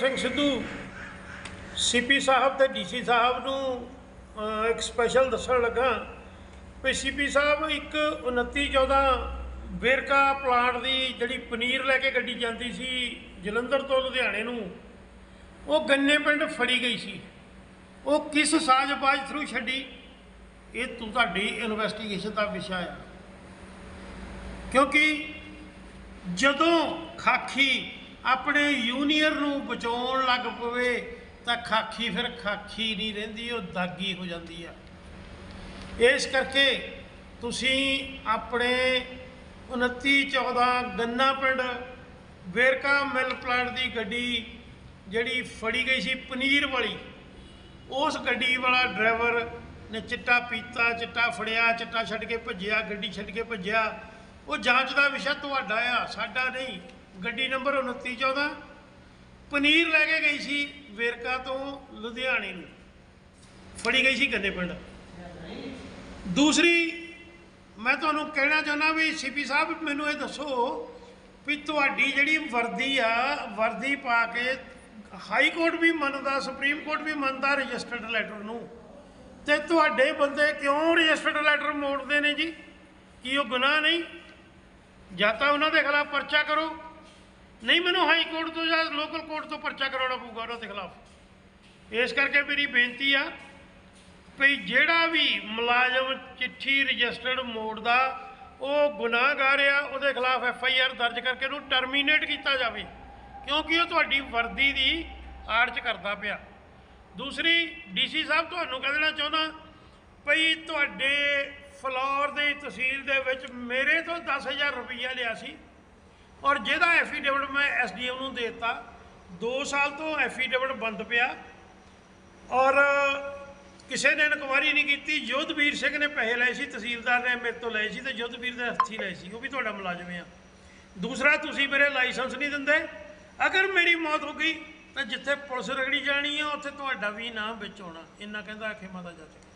Singh Sidhu CP ਸਾਹਿਬ ਤੇ DC ਸਾਹਿਬ ਨੂੰ ਇੱਕ ਸਪੈਸ਼ਲ ਦੱਸਣ ਲੱਗਾ ਵੀ ਸੀਪੀ ਸਾਹਿਬ ਇੱਕ 29 14 ਵੇਰਕਾ ਪਲਾਂਟ ਦੀ ਜਿਹੜੀ ਪਨੀਰ ਲੈ ਕੇ ਗੱਡੀ ਜਾਂਦੀ ਸੀ ਜਲੰਧਰ ਤੋਂ ਲੁਧਿਆਣੇ ਨੂੰ, ਉਹ ਗੰਨੇ ਪਿੰਡ ਫੜੀ ਗਈ ਸੀ। ਉਹ ਕਿਸ ਸਾਜ਼ਬਾਜ਼ ਥਰੂ ਛੱਡੀ? ਇਹ ਤੂੰ ਤੁਹਾਡੀ ਇਨਵੈਸਟੀਗੇਸ਼ਨ ਦਾ ਵਿਸ਼ਾ ਆ। ਕਿਉਂਕਿ ਜਦੋਂ ਖਾਖੀ ਆਪਣੇ ਯੂਨੀਅਰ ਨੂੰ ਬਚਾਉਣ ਲੱਗ ਪਵੇ, ਤਾਂ ਖਾਖੀ ਫਿਰ ਖਾਖੀ ਨਹੀਂ ਰਹਿੰਦੀ, ਉਹ ਦਾਗੀ ਹੋ ਜਾਂਦੀ ਆ। ਇਸ ਕਰਕੇ ਤੁਸੀਂ ਆਪਣੇ 29 14 ਗੰਨਾ ਪਿੰਡ, ਵੇਰਕਾ ਮਿਲ ਪਲਾਂਟ ਦੀ ਗੱਡੀ ਜਿਹੜੀ ਫੜੀ ਗਈ ਸੀ ਪਨੀਰ ਵਾਲੀ, ਉਸ ਗੱਡੀ ਵਾਲਾ ਡਰਾਈਵਰ ਨੇ ਚਿੱਟਾ ਪੀਤਾ, ਚਿੱਟਾ ਫੜਿਆ, ਚਿੱਟਾ ਛੱਡ ਕੇ ਭੱਜਿਆ, ਗੱਡੀ ਛੱਡ ਕੇ ਭੱਜਿਆ। ਉਹ ਜਾਂਚ ਦਾ ਵਿਸ਼ਾ ਤੁਹਾਡਾ ਆ, ਸਾਡਾ ਨਹੀਂ। ਗੱਡੀ ਨੰਬਰ 29 14 ਪਨੀਰ ਲੈ ਕੇ ਗਈ ਸੀ ਵੇਰਕਾ ਤੋਂ ਲੁਧਿਆਣੇ ਨੂੰ। ਫੜੀ ਗਈ ਸੀ ਗੰਨੇ ਪਿੰਡ। ਦੂਸਰੀ, ਮੈਂ ਤੁਹਾਨੂੰ ਕਹਿਣਾ ਚਾਹੁੰਦਾ ਵੀ ਸੀਪੀ ਸਾਹਿਬ, ਮੈਨੂੰ ਇਹ ਦੱਸੋ ਵੀ ਤੁਹਾਡੀ ਜਿਹੜੀ ਵਰਦੀ ਆ, ਵਰਦੀ ਪਾ ਕੇ ਹਾਈ ਕੋਰਟ ਵੀ ਮੰਨਦਾ, ਸੁਪਰੀਮ ਕੋਰਟ ਵੀ ਮੰਨਦਾ ਰਜਿਸਟਰਡ ਲੈਟਰ ਨੂੰ। ਤੇ ਤੁਹਾਡੇ ਬੰਦੇ ਕਿਉਂ ਰਜਿਸਟਰਡ ਲੈਟਰ ਮੋੜਦੇ ਨੇ ਜੀ? ਕੀ ਉਹ ਗੁਨਾਹ ਨਹੀਂ? ਜਾਂ ਤਾਂ ਉਹਨਾਂ ਦੇ ਖਿਲਾਫ ਪਰਚਾ ਕਰੋ ਨਹੀਂ, ਮੈਨੂੰ ਹਾਈ ਕੋਰਟ ਤੋਂ ਜਾਂ ਲੋਕਲ ਕੋਰਟ ਤੋਂ ਪਰਚਾ ਕਰਾਉਣਾ ਪਊਗਾ ਉਹਨਾਂ ਦੇ ਖਿਲਾਫ। ਇਸ ਕਰਕੇ ਮੇਰੀ ਬੇਨਤੀ ਆ ਵੀ ਜਿਹੜਾ ਵੀ ਮੁਲਾਜ਼ਮ ਚਿੱਠੀ ਰਜਿਸਟਰਡ ਮੋੜ ਦਾ, ਉਹ ਗੁਨਾਹਗਾਰ ਆ, ਉਹਦੇ ਖਿਲਾਫ ਐਫ ਆਈ ਆਰ ਦਰਜ ਕਰਕੇ ਉਹਨੂੰ ਟਰਮੀਨੇਟ ਕੀਤਾ ਜਾਵੇ, ਕਿਉਂਕਿ ਉਹ ਤੁਹਾਡੀ ਵਰਦੀ ਦੀ ਆੜ 'ਚ ਕਰਦਾ ਪਿਆ। ਦੂਸਰੀ ਡੀਸੀ ਸਾਹਿਬ, ਤੁਹਾਨੂੰ ਕਹਿ ਦੇਣਾ ਚਾਹੁੰਦਾ, ਭਈ ਤੁਹਾਡੇ ਫਲੋਰ ਦੇ ਤਹਿਸੀਲ ਦੇ ਵਿੱਚ ਮੇਰੇ ਤੋਂ 10000 ਰੁਪਈਆ ਲਿਆ ਸੀ। ਔਰ ਜਿਹਦਾ ਐਫੀਡੇਵਿਟ ਮੈਂ ਐਸਡੀਐਮ ਨੂੰ ਦੇ ਦਿੱਤਾ 2 ਸਾਲ ਤੋਂ ਐਫੀਡੇਵਿਟ ਬੰਦ ਪਿਆ। ਔਰ ਕਿਸੇ ਨੇ ਇਨਕੁਆਰੀ ਨਹੀਂ ਕੀਤੀ, ਯੋਧਵੀਰ ਸਿੰਘ ਨੇ ਪੈਸੇ ਲਏ ਸੀ, ਤਹਿਸੀਲਦਾਰ ਨੇ ਮੇਰੇ ਤੋਂ ਲਏ ਸੀ ਤੇ ਯੋਧਵੀਰ ਦੇ ਹੱਥੀ ਲਏ ਸੀ, ਉਹ ਵੀ ਤੁਹਾਡਾ ਮੁਲਾਜ਼ਮ ਆ। ਦੂਸਰਾ, ਤੁਸੀਂ ਮੇਰੇ ਲਾਇਸੈਂਸ ਨਹੀਂ ਦਿੰਦੇ। ਅਗਰ ਮੇਰੀ ਮੌਤ ਹੋ ਗਈ, ਤਾਂ ਜਿੱਥੇ ਪੁਲਿਸ ਰਗੜੀ ਜਾਣੀ ਆ, ਉੱਥੇ ਤੁਹਾਡਾ ਵੀ ਨਾਮ ਵਿੱਚ ਆਉਣਾ। ਇੰਨਾ ਕਹਿੰਦਾ ਖੇਮਾ ਦਾ ਚਾਚਾ